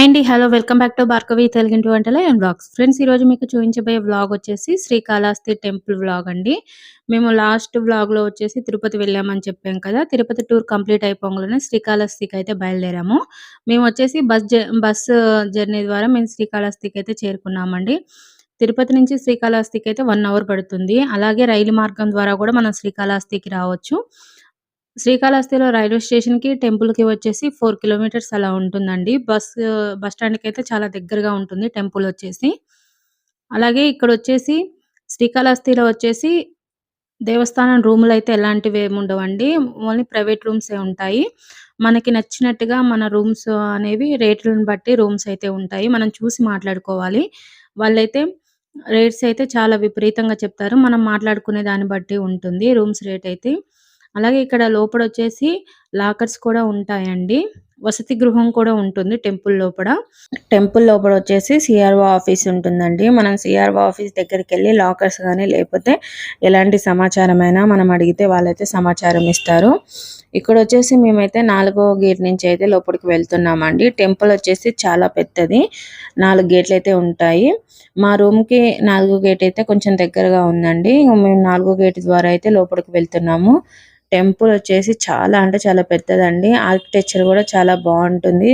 Hi అండి hello welcome back to Bhargavi తెలుగింటి వంటల అండ్ బ్లాగ్స్ ఫ్రెండ్స్ ఈరోజు మీకు చూపించబోయే వ్లాగ్ వచ్చేసి శ్రీకాళహస్తి టెంపుల్ వ్లాగ్ అండి. మేము లాస్ట్ వ్లాగ్లో వచ్చేసి తిరుపతి వెళ్ళామని చెప్పాం కదా. తిరుపతి టూర్ కంప్లీట్ అయిపోగానే శ్రీకాళహస్తికి అయితే బయలుదేరాము. మేము వచ్చేసి బస్ బస్ జర్నీ ద్వారా మేము శ్రీకాళహస్తికి అయితే చేరుకున్నామండి. తిరుపతి నుంచి శ్రీకాళహస్తికి అయితే వన్ అవర్ పడుతుంది. అలాగే రైలు మార్గం ద్వారా కూడా మనం శ్రీకాళహస్తికి రావచ్చు. శ్రీకాళహస్తిలో రైల్వే స్టేషన్కి టెంపుల్కి వచ్చేసి ఫోర్ కిలోమీటర్స్ అలా ఉంటుందండి. బస్ బస్ స్టాండ్కి అయితే చాలా దగ్గరగా ఉంటుంది టెంపుల్ వచ్చేసి. అలాగే ఇక్కడ వచ్చేసి శ్రీకాళహస్తిలో వచ్చేసి దేవస్థానం రూములు అయితే ఎలాంటివి ఏమి ఉండవండి. ఓన్లీ ప్రైవేట్ రూమ్స్ ఉంటాయి. మనకి నచ్చినట్టుగా మన రూమ్స్ అనేవి రేట్లను బట్టి రూమ్స్ అయితే ఉంటాయి. మనం చూసి మాట్లాడుకోవాలి. వాళ్ళైతే రేట్స్ అయితే చాలా విపరీతంగా చెప్తారు. మనం మాట్లాడుకునే దాన్ని బట్టి ఉంటుంది రూమ్స్ రేట్ అయితే. అలాగే ఇక్కడ లోపల వచ్చేసి లాకర్స్ కూడా ఉంటాయండి. వసతి గృహం కూడా ఉంటుంది టెంపుల్ లోపల టెంపుల్ లోపల వచ్చేసి సిఆర్ఓ ఆఫీస్ ఉంటుందండి. మనం సిఆర్ఓ ఆఫీస్ దగ్గరికి వెళ్ళి లాకర్స్ కానీ లేకపోతే ఎలాంటి సమాచారం అయినా మనం అడిగితే వాళ్ళైతే సమాచారం ఇస్తారు. ఇక్కడ వచ్చేసి మేమైతే నాలుగో గేట్ నుంచి అయితే లోపలికి వెళ్తున్నామండి. టెంపుల్ వచ్చేసి చాలా పెద్దది. నాలుగు గేట్లు అయితే ఉంటాయి. మా రూమ్కి నాలుగో గేట్ అయితే కొంచెం దగ్గరగా ఉందండి. మేము నాలుగో గేట్ ద్వారా అయితే లోపలికి వెళ్తున్నాము. టెంపుల్ వచ్చేసి చాలా అంటే చాలా పెద్దదండి. ఆర్కిటెక్చర్ కూడా చాలా బాగుంటుంది.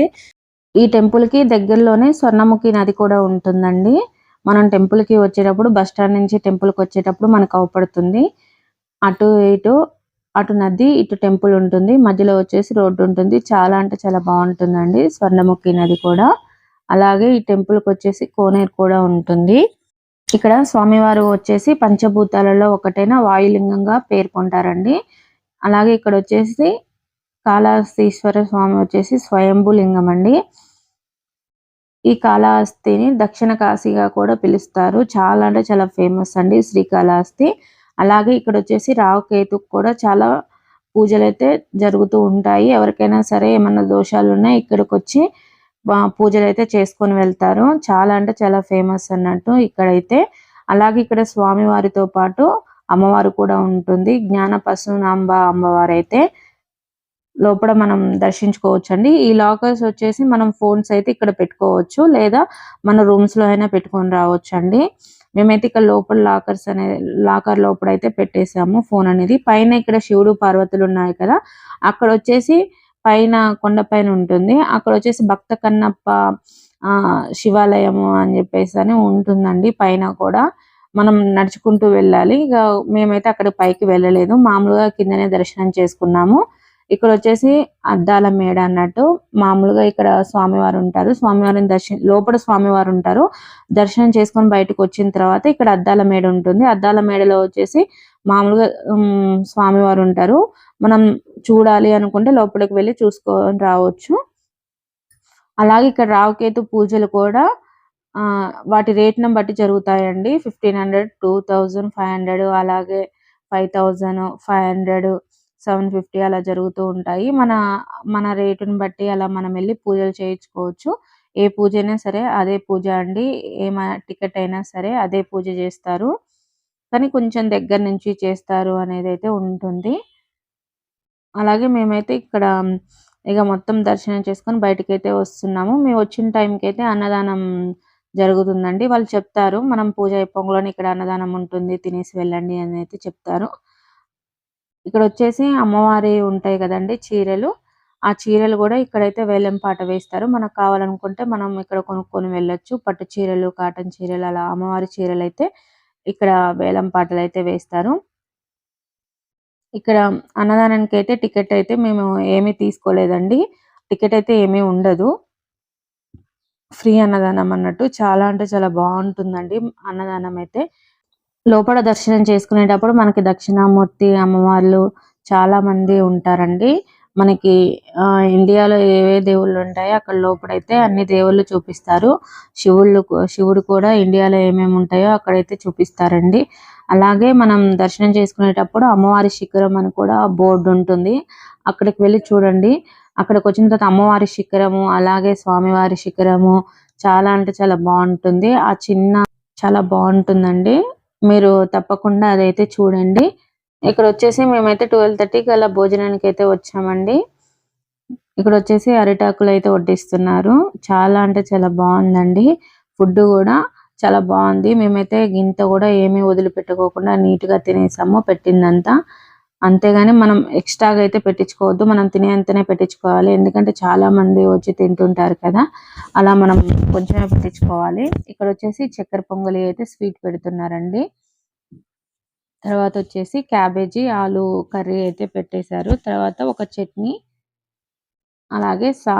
ఈ టెంపుల్కి దగ్గరలోనే స్వర్ణముఖి నది కూడా ఉంటుందండి. మనం టెంపుల్కి వచ్చేటప్పుడు బస్ స్టాండ్ నుంచి టెంపుల్కి వచ్చేటప్పుడు మనకు అవపడుతుంది. అటు ఇటు అటు నది ఇటు టెంపుల్ ఉంటుంది. మధ్యలో వచ్చేసి రోడ్డు ఉంటుంది. చాలా అంటే చాలా బాగుంటుందండి స్వర్ణముఖి నది కూడా. అలాగే ఈ టెంపుల్కి వచ్చేసి కోనేరు కూడా ఉంటుంది. ఇక్కడ స్వామివారు వచ్చేసి పంచభూతాలలో ఒకటైన వాయులింగంగా పేర్కొంటారండి. అలాగే ఇక్కడ వచ్చేసి కాళహస్తీశ్వర స్వామి వచ్చేసి స్వయంభులింగం అండి. ఈ కాళహస్తిని దక్షిణ కాశీగా కూడా పిలుస్తారు. చాలా అంటే చాలా ఫేమస్ అండి శ్రీకాళహస్తి అలాగే ఇక్కడ వచ్చేసి రావుకేతుకు కూడా చాలా పూజలు అయితే జరుగుతూ ఉంటాయి. ఎవరికైనా సరే ఏమన్నా దోషాలు ఉన్నా ఇక్కడికి వచ్చి పూజలు అయితే చేసుకొని వెళ్తారు. చాలా అంటే చాలా ఫేమస్ అన్నట్టు ఇక్కడైతే. అలాగే ఇక్కడ స్వామివారితో పాటు అమ్మవారు కూడా ఉంటుంది. జ్ఞాన పశునాంబ అమ్మవారు అయితే లోపల మనం దర్శించుకోవచ్చు అండి ఈ లాకర్స్ వచ్చేసి మనం ఫోన్స్ అయితే ఇక్కడ పెట్టుకోవచ్చు లేదా మన రూమ్స్లో అయినా పెట్టుకొని రావచ్చు అండి మేమైతే ఇక్కడ లోపల లాకర్స్ అనే లాకర్ లోపల అయితే పెట్టేసాము ఫోన్ అనేది. పైన ఇక్కడ శివుడు పార్వతులు ఉన్నాయి కదా అక్కడ వచ్చేసి పైన కొండ పైన ఉంటుంది. అక్కడ వచ్చేసి భక్త కన్నప్ప ఆ శివాలయము అని చెప్పేసి అని ఉంటుందండి పైన కూడా. మనం నడుచుకుంటూ వెళ్ళాలి. ఇక మేమైతే అక్కడ పైకి వెళ్ళలేదు. మామూలుగా కిందనే దర్శనం చేసుకున్నాము. ఇక్కడ వచ్చేసి అద్దాల మేడ అన్నట్టు. మామూలుగా ఇక్కడ స్వామివారు ఉంటారు. స్వామివారిని దర్శనం లోపల స్వామివారు ఉంటారు. దర్శనం చేసుకొని బయటకు వచ్చిన తర్వాత ఇక్కడ అద్దాల మేడ ఉంటుంది. అద్దాల మేడలో వచ్చేసి మామూలుగా స్వామివారు ఉంటారు. మనం చూడాలి అనుకుంటే లోపలికి వెళ్ళి చూసుకొని రావచ్చు. అలాగే ఇక్కడ రావుకేతు పూజలు కూడా వాటి రేట్‌ను బట్టి జరుగుతాయండి. 1500, 2000, 500 అలాగే 5000, 500, 750 అలా జరుగుతూ ఉంటాయి. మన మన రేటుని బట్టి అలా మనం వెళ్ళి పూజలు చేయించుకోవచ్చు. ఏ పూజ అయినా సరే అదే పూజ అండి. ఏ టికెట్ అయినా సరే అదే పూజ చేస్తారు. కానీ కొంచెం దగ్గర నుంచి చేస్తారు అనేది అయితే ఉంటుంది. అలాగే మేమైతే ఇక్కడ ఇక మొత్తం దర్శనం చేసుకొని బయటకైతే వస్తున్నాము. మేము వచ్చిన టైంకి అయితే అన్నదానం జరుగుతుందండి. వాళ్ళు చెప్తారు మనం పూజ అయిపోగానే ఇక్కడ అన్నదానం ఉంటుంది తినేసి వెళ్ళండి అని అయితే చెప్తారు. ఇక్కడ వచ్చేసి అమ్మవారి ఉంటాయి కదండి చీరలు. ఆ చీరలు కూడా ఇక్కడైతే వేలం పాట వేస్తారు. మనకు కావాలనుకుంటే మనం ఇక్కడ కొనుక్కొని వెళ్ళొచ్చు. పట్టు చీరలు కాటన్ చీరలు అలా అమ్మవారి చీరలు అయితే ఇక్కడ వేలం పాటలు అయితే వేస్తారు. ఇక్కడ అన్నదానానికి అయితే టికెట్ అయితే మేము ఏమీ తీసుకోలేదండి. టికెట్ అయితే ఏమీ ఉండదు. ఫ్రీ అన్నదానం అన్నట్టు చాలా అంటే చాలా బాగుంటుందండి. అన్నదానం అయితే లోపల దర్శనం చేసుకునేటప్పుడు మనకి దక్షిణామూర్తి అమ్మవార్లు చాలా మంది ఉంటారండి. మనకి ఆ ఇండియాలో ఏవే దేవుళ్ళు ఉంటాయో అక్కడ లోపలైతే అన్ని దేవుళ్ళు చూపిస్తారు. శివుళ్ళు శివుడు కూడా ఇండియాలో ఏమేమి ఉంటాయో అక్కడైతే చూపిస్తారండి. అలాగే మనం దర్శనం చేసుకునేటప్పుడు అమ్మవారి శిఖరం అని కూడా బోర్డు ఉంటుంది అక్కడికి వెళ్ళి చూడండి. అక్కడికి వచ్చిన తర్వాత అమ్మవారి శిఖరము అలాగే స్వామివారి శిఖరము చాలా అంటే చాలా బాగుంటుంది. ఆ చిన్న చాలా బాగుంటుందండి. మీరు తప్పకుండా అదైతే చూడండి. ఇక్కడ వచ్చేసి మేమైతే ట్వెల్వ్ థర్టీకి అలా భోజనానికి అయితే వచ్చామండి. ఇక్కడ వచ్చేసి అరిటాకులు అయితే వడ్డిస్తున్నారు. చాలా అంటే చాలా బాగుందండి. ఫుడ్ కూడా చాలా బాగుంది. మేమైతే గింత కూడా ఏమీ వదిలిపెట్టుకోకుండా నీట్గా తినేసాము పెట్టిందంతా. అంతేగాని మనం ఎక్స్ట్రాగా అయితే పెట్టించుకోవద్దు. మనం తినేంతనే పెట్టించుకోవాలి. ఎందుకంటే చాలా మంది వచ్చి తింటుంటారు కదా. అలా మనం కొంచెమే పెట్టించుకోవాలి. ఇక్కడ వచ్చేసి చక్కెర పొంగలి అయితే స్వీట్ పెడుతున్నారండి. తర్వాత వచ్చేసి క్యాబేజీ ఆలు కర్రీ అయితే పెట్టేశారు. తర్వాత ఒక చట్నీ అలాగే సా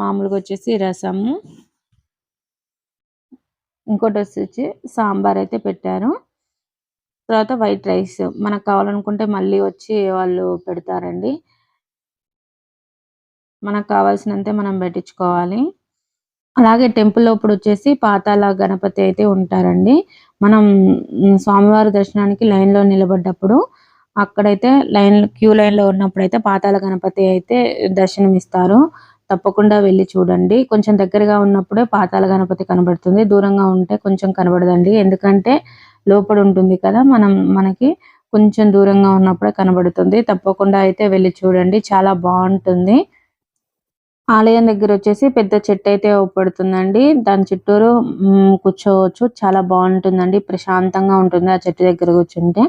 మామూలుగా వచ్చేసి రసము. ఇంకోటి వచ్చేసి సాంబార్ అయితే పెట్టారు. తర్వాత వైట్ రైస్. మనకు కావాలనుకుంటే మళ్ళీ వచ్చి వాళ్ళు పెడతారండి. మనకు కావాల్సినంతే మనం పెట్టించుకోవాలి. అలాగే టెంపుల్ ఇప్పుడు వచ్చేసి పాతాల గణపతి అయితే ఉంటారండి. మనం స్వామివారి దర్శనానికి లైన్లో నిలబడ్డప్పుడు అక్కడైతే లైన్ క్యూ లైన్లో ఉన్నప్పుడు అయితే పాతాల గణపతి అయితే దర్శనం ఇస్తారు తప్పకుండా వెళ్ళి చూడండి. కొంచెం దగ్గరగా ఉన్నప్పుడే పాతాల గణపతి కనబడుతుంది. దూరంగా ఉంటే కొంచెం కనబడదండి. ఎందుకంటే లోపల ఉంటుంది కదా మనం మనకి కొంచెం దూరంగా ఉన్నప్పుడే కనబడుతుంది. తప్పకుండా అయితే వెళ్ళి చూడండి చాలా బాగుంటుంది. ఆలయం దగ్గర వచ్చేసి పెద్ద చెట్టు అయితే పడుతుందండి దాని చుట్టూరు కూర్చోవచ్చు. చాలా బాగుంటుందండి. ప్రశాంతంగా ఉంటుంది ఆ చెట్టు దగ్గర కూర్చుంటే.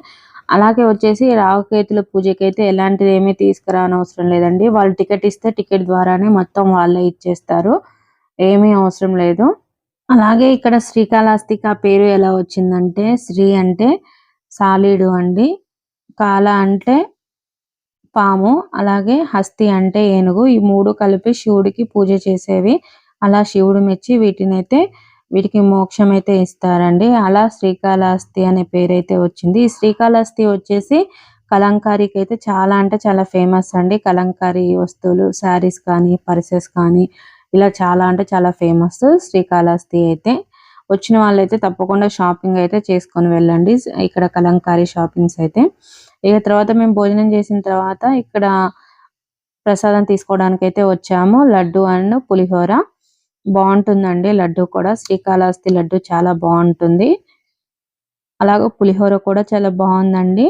అలాగే వచ్చేసి రావుకేతుల పూజకి అయితే ఎలాంటిది ఏమీ తీసుకురానవసరం లేదండి. వాళ్ళు టికెట్ ఇస్తే టికెట్ ద్వారానే మొత్తం వాళ్ళే ఇచ్చేస్తారు. ఏమీ అవసరం లేదు. అలాగే ఇక్కడ శ్రీకాళహస్తికి ఆ పేరు ఎలా వచ్చిందంటే శ్రీ అంటే సాలీడు అండి కాల అంటే పాము అలాగే హస్తి అంటే ఏనుగు. ఈ మూడు కలిపి శివుడికి పూజ చేసేవి. అలా శివుడు మెచ్చి వీటిని అయితే వీటికి మోక్షం అయితే ఇస్తారండి. అలా శ్రీకాళహస్తి అనే పేరు అయితే వచ్చింది. ఈ శ్రీకాళహస్తి వచ్చేసి కలంకారీకి అయితే చాలా అంటే చాలా ఫేమస్ అండి. కలంకారీ వస్తువులు శారీస్ కానీ పర్సెస్ కానీ ఇలా చాలా అంటే చాలా ఫేమస్ శ్రీకాళహస్తి అయితే. వచ్చిన వాళ్ళైతే తప్పకుండా షాపింగ్ అయితే చేసుకొని వెళ్ళండి. ఇక్కడ కలంకారీ షాపింగ్స్ అయితే. ఇక తర్వాత మేము భోజనం చేసిన తర్వాత ఇక్కడ ప్రసాదం తీసుకోవడానికి అయితే వచ్చాము. లడ్డు అండ్ పులిహోర. బాగుంటుందండి లడ్డు కూడా. శ్రీకాళహస్తి లడ్డు చాలా బాగుంటుంది. అలాగే పులిహోర కూడా చాలా బాగుందండి.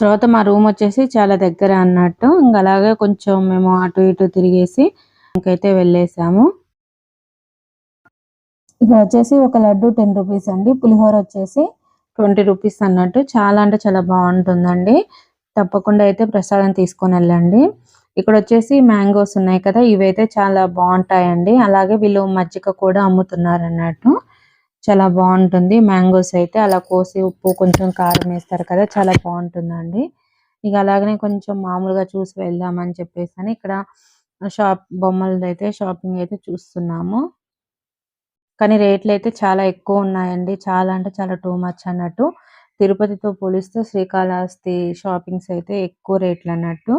తర్వాత మా రూమ్ వచ్చేసి చాలా దగ్గర అన్నట్టు. ఇంకా అలాగే కొంచెం మేము అటు ఇటు తిరిగేసి ఇంకైతే వెళ్ళేసాము. ఇక్కడ వచ్చేసి ఒక లడ్డు టెన్ రూపీస్ అండి. పులిహోర వచ్చేసి ట్వంటీ రూపీస్ అన్నట్టు. చాలా అంటే చాలా బాగుంటుందండి. తప్పకుండా అయితే ప్రసాదం తీసుకొని వెళ్ళండి. ఇక్కడ వచ్చేసి మ్యాంగోస్ ఉన్నాయి కదా ఇవైతే చాలా బాగుంటాయండి. అలాగే వీళ్ళు మజ్జిగ కూడా అమ్ముతున్నారు అన్నట్టు. చాలా బాగుంటుంది. మ్యాంగోస్ అయితే అలా కోసి ఉప్పు కొంచెం కారం వేస్తారు కదా చాలా బాగుంటుందండి. ఇక అలాగనే కొంచెం మామూలుగా చూసి వెళ్దామని చెప్పేసి అని ఇక్కడ షాప్ బొమ్మలది అయితే షాపింగ్ అయితే చూస్తున్నాము. కానీ రేట్లు అయితే చాలా ఎక్కువ ఉన్నాయండి. చాలా అంటే చాలా టూ మచ్ అన్నట్టు. తిరుపతితో పోలిస్తే శ్రీకాళహస్తి షాపింగ్స్ అయితే ఎక్కువ రేట్లు అన్నట్టు.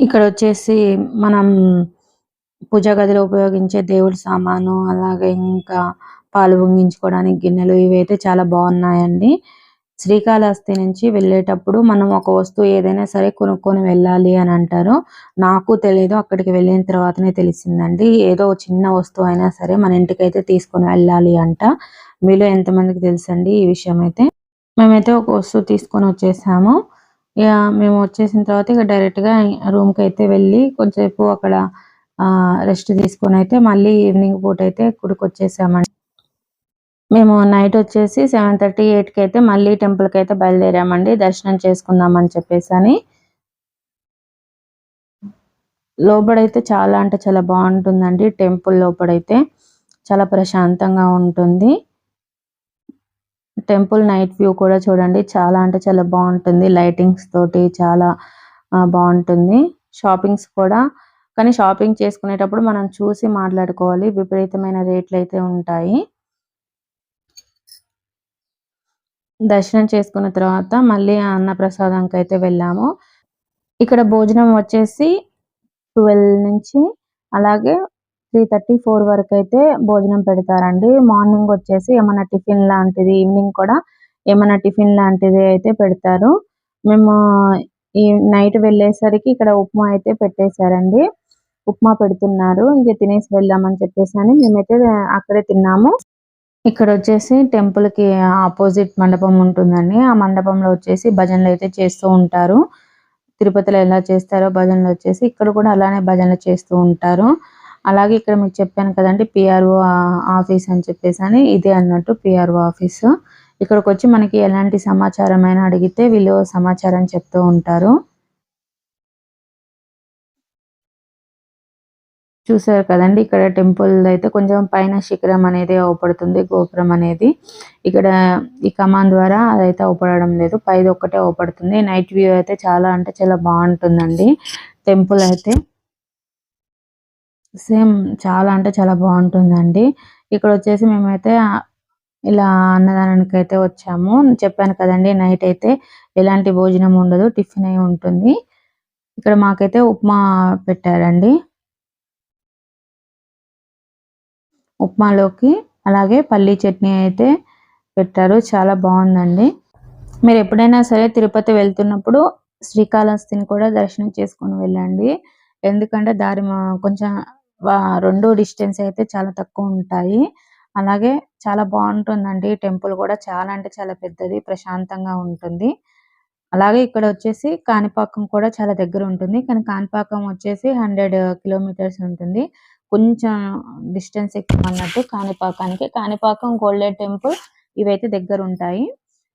ఇక్కడ వచ్చేసి మనం పూజ గదిలో ఉపయోగించే దేవుడి సామాను అలాగే ఇంకా పాలు పొంగించుకోవడానికి గిన్నెలు ఇవైతే చాలా బాగున్నాయండి. శ్రీకాళహస్తి నుంచి వెళ్ళేటప్పుడు మనం ఒక వస్తువు ఏదైనా సరే కొనుక్కొని వెళ్ళాలి అని అంటారు. నాకు తెలియదు అక్కడికి వెళ్ళిన తర్వాతనే తెలిసిందండి. ఏదో చిన్న వస్తువు అయినా సరే మన ఇంటికి అయితే తీసుకొని వెళ్ళాలి అంట. మీలో ఎంతమందికి తెలుసండి ఈ విషయం అయితే? మేమైతే ఒక వస్తువు తీసుకొని వచ్చేసాము. ఇక మేము వచ్చేసిన తర్వాత ఇక డైరెక్ట్గా రూమ్కి అయితే వెళ్ళి కొంచెంసేపు అక్కడ రెస్ట్ తీసుకొని అయితే మళ్ళీ ఈవినింగ్ పూట అయితే గుడికి వచ్చేసామండి మేము నైట్ వచ్చేసి సెవెన్ థర్టీ ఎయిట్కి అయితే మళ్ళీ టెంపుల్కి అయితే బయలుదేరామండి. దర్శనం చేసుకుందామని చెప్పేసి అని. లోపడైతే చాలా అంటే చాలా బాగుంటుందండి. టెంపుల్ లోపడైతే చాలా ప్రశాంతంగా ఉంటుంది. టెంపుల్ నైట్ వ్యూ కూడా చూడండి. చాలా అంటే చాలా బాగుంటుంది. లైటింగ్స్ తోటి చాలా బాగుంటుంది. షాపింగ్స్ కూడా. కానీ షాపింగ్ చేసుకునేటప్పుడు మనం చూసి మాట్లాడుకోవాలి. విపరీతమైన రేట్లు అయితే ఉంటాయి. దర్శనం చేసుకున్న తర్వాత మళ్ళీ అన్న ప్రసాదంకి అయితే వెళ్ళాము. ఇక్కడ భోజనం వచ్చేసి ట్వెల్వ్ నుంచి అలాగే త్రీ థర్టీ ఫోర్ వరకు అయితే భోజనం పెడతారండి. మార్నింగ్ వచ్చేసి ఏమైనా టిఫిన్ లాంటిది ఈవినింగ్ కూడా ఏమైనా టిఫిన్ లాంటిది అయితే పెడతారు. మేము ఈ నైట్ వెళ్ళేసరికి ఇక్కడ ఉప్మా అయితే పెట్టేశారండి. ఉప్మా పెడుతున్నారు. ఇంకా తినేసి వెళ్దామని చెప్పేసి అని మేమైతే అక్కడే తిన్నాము. ఇక్కడ వచ్చేసి టెంపుల్కి ఆపోజిట్ మండపం ఉంటుందండి. ఆ మండపంలో వచ్చేసి భజనలు అయితే చేస్తూ ఉంటారు. తిరుపతిలో ఎలా చేస్తారో భజనలు వచ్చేసి ఇక్కడ కూడా అలానే భజనలు చేస్తూ ఉంటారు. అలాగే ఇక్కడ మీకు చెప్పాను కదండి పిఆర్ఓ ఆఫీస్ అని చెప్పేసి అని ఇదే అన్నట్టు పిఆర్ఓ ఆఫీస్. ఇక్కడికి వచ్చి మనకి ఎలాంటి సమాచారం అయినా అడిగితే వీళ్ళు సమాచారం చెప్తూ ఉంటారు. చూసారు కదండి. ఇక్కడ టెంపుల్ అయితే కొంచెం పైన శిఖరం అనేది అవపడుతుంది గోపురం అనేది. ఇక్కడ ఈ కమాన్ ద్వారా అదైతే అవపడడం లేదు. పైది ఒక్కటే అవపడుతుంది. నైట్ వ్యూ అయితే చాలా అంటే చాలా బాగుంటుందండి. టెంపుల్ అయితే సేమ్ చాలా అంటే చాలా బాగుంటుందండి. ఇక్కడ వచ్చేసి మేమైతే ఇలా అన్నదానానికి అయితే వచ్చాము. చెప్పాను కదండి నైట్ అయితే ఎలాంటి భోజనం ఉండదు టిఫిన్ అయి ఉంటుంది. ఇక్కడ మాకైతే ఉప్మా పెట్టారండి. ఉప్మాలోకి అలాగే పల్లీ చట్నీ అయితే పెట్టారు. చాలా బాగుందండి. మీరు ఎప్పుడైనా సరే తిరుపతి వెళ్తున్నప్పుడు శ్రీకాళహస్తిని కూడా దర్శనం చేసుకొని వెళ్ళండి. ఎందుకంటే దారి కొంచెం రెండు డిస్టెన్స్ అయితే చాలా తక్కువ ఉంటాయి. అలాగే చాలా బాగుంటుందండి. టెంపుల్ కూడా చాలా అంటే చాలా పెద్దది ప్రశాంతంగా ఉంటుంది. అలాగే ఇక్కడ వచ్చేసి కాణిపాకం కూడా చాలా దగ్గర ఉంటుంది. కానీ కాణిపాకం వచ్చేసి హండ్రెడ్ కిలోమీటర్స్ ఉంటుంది. కొంచెం డిస్టెన్స్ ఎక్కువ అన్నట్టు కాణిపాకానికి. కాణిపాకం గోల్డెన్ టెంపుల్ ఇవైతే దగ్గర ఉంటాయి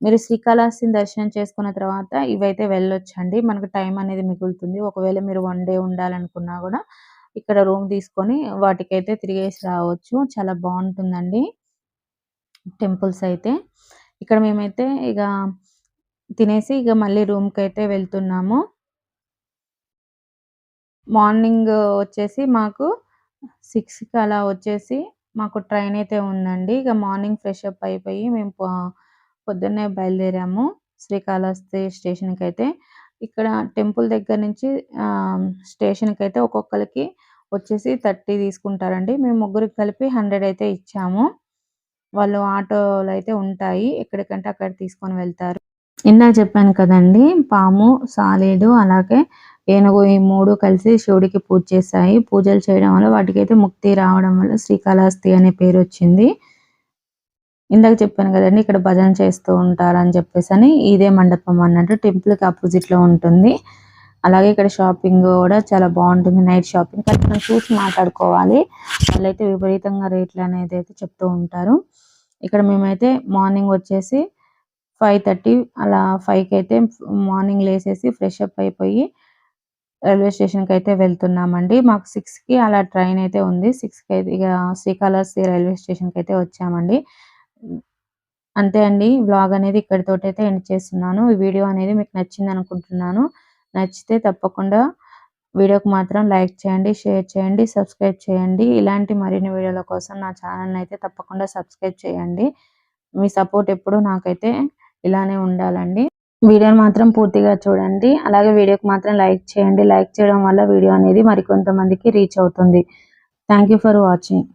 మీరు శ్రీకాళహస్తిని దర్శనం చేసుకున్న తర్వాత ఇవైతే వెళ్ళొచ్చండి. మనకు టైం అనేది మిగులుతుంది. ఒకవేళ మీరు వన్ డే ఉండాలనుకున్నా కూడా ఇక్కడ రూమ్ తీసుకొని వాటికైతే తిరిగేసి రావచ్చు. చాలా బాగుంటుందండి టెంపుల్స్ అయితే. ఇక్కడ మేమైతే ఇక తినేసి ఇక మళ్ళీ రూమ్కి అయితే వెళ్తున్నాము. మార్నింగ్ వచ్చేసి మాకు సిక్స్కి అలా వచ్చేసి మాకు ట్రైన్ అయితే ఉందండి. ఇక మార్నింగ్ ఫ్రెష్ అప్ అయిపోయి మేము పొద్దున్నే బయలుదేరాము శ్రీకాళహస్తి స్టేషన్కి అయితే ఇక్కడ టెంపుల్ దగ్గర నుంచి స్టేషన్కి అయితే ఒక్కొక్కరికి వచ్చేసి థర్టీ తీసుకుంటారండి. మేము ముగ్గురికి కలిపి హండ్రెడ్ అయితే ఇచ్చాము. వాళ్ళు ఆటోలు అయితే ఉంటాయి. ఎక్కడికంటే అక్కడ తీసుకొని వెళ్తారు. ఇందా చెప్పాను కదండి పాము సాలీడు అలాగే ఏనుగు ఈ మూడు కలిసి శివుడికి పూజ చేశాయి. పూజలు చేయడం వల్ల వాటికైతే ముక్తి రావడం వల్ల శ్రీకాళహస్తి అనే పేరు వచ్చింది. ఇందాక చెప్పాను కదండి ఇక్కడ భజన చేస్తూ ఉంటారని చెప్పేసి అని ఇదే మండపం అన్నట్టు టెంపుల్కి లో ఉంటుంది. అలాగే ఇక్కడ షాపింగ్ కూడా చాలా బాగుంటుంది నైట్ షాపింగ్. కానీ మనం చూసి మాట్లాడుకోవాలి. వాళ్ళైతే విపరీతంగా రేట్లు అనేది అయితే చెప్తూ ఉంటారు. ఇక్కడ మేమైతే మార్నింగ్ వచ్చేసి ఫైవ్ థర్టీ అలా ఫైవ్కి అయితే మార్నింగ్ లేసేసి ఫ్రెష్ అప్ అయిపోయి రైల్వే స్టేషన్కి అయితే వెళ్తున్నామండి. మాకు సిక్స్కి అలా ట్రైన్ అయితే ఉంది. సిక్స్కి అయితే ఇక శ్రీకాళహస్తి రైల్వే స్టేషన్కి అయితే వచ్చామండి. అంతే అండి. వ్లాగ్ అనేది ఇక్కడితోటి అయితే ఎండ్ చేస్తున్నాను. ఈ వీడియో అనేది మీకు నచ్చింది అనుకుంటున్నాను నచ్చితే తప్పకుండా వీడియోకి మాత్రం లైక్ చేయండి షేర్ చేయండి సబ్స్క్రైబ్ చేయండి. ఇలాంటి మరిన్ని వీడియోల కోసం నా ఛానల్ అయితే తప్పకుండా సబ్స్క్రైబ్ చేయండి. మీ సపోర్ట్ ఎప్పుడు నాకైతే ఇలానే ఉండాలండి. వీడియోని మాత్రం పూర్తిగా చూడండి. అలాగే వీడియోకి మాత్రం లైక్ చేయండి. లైక్ చేయడం వల్ల వీడియో అనేది మరికొంతమందికి రీచ్ అవుతుంది. Thank for watching.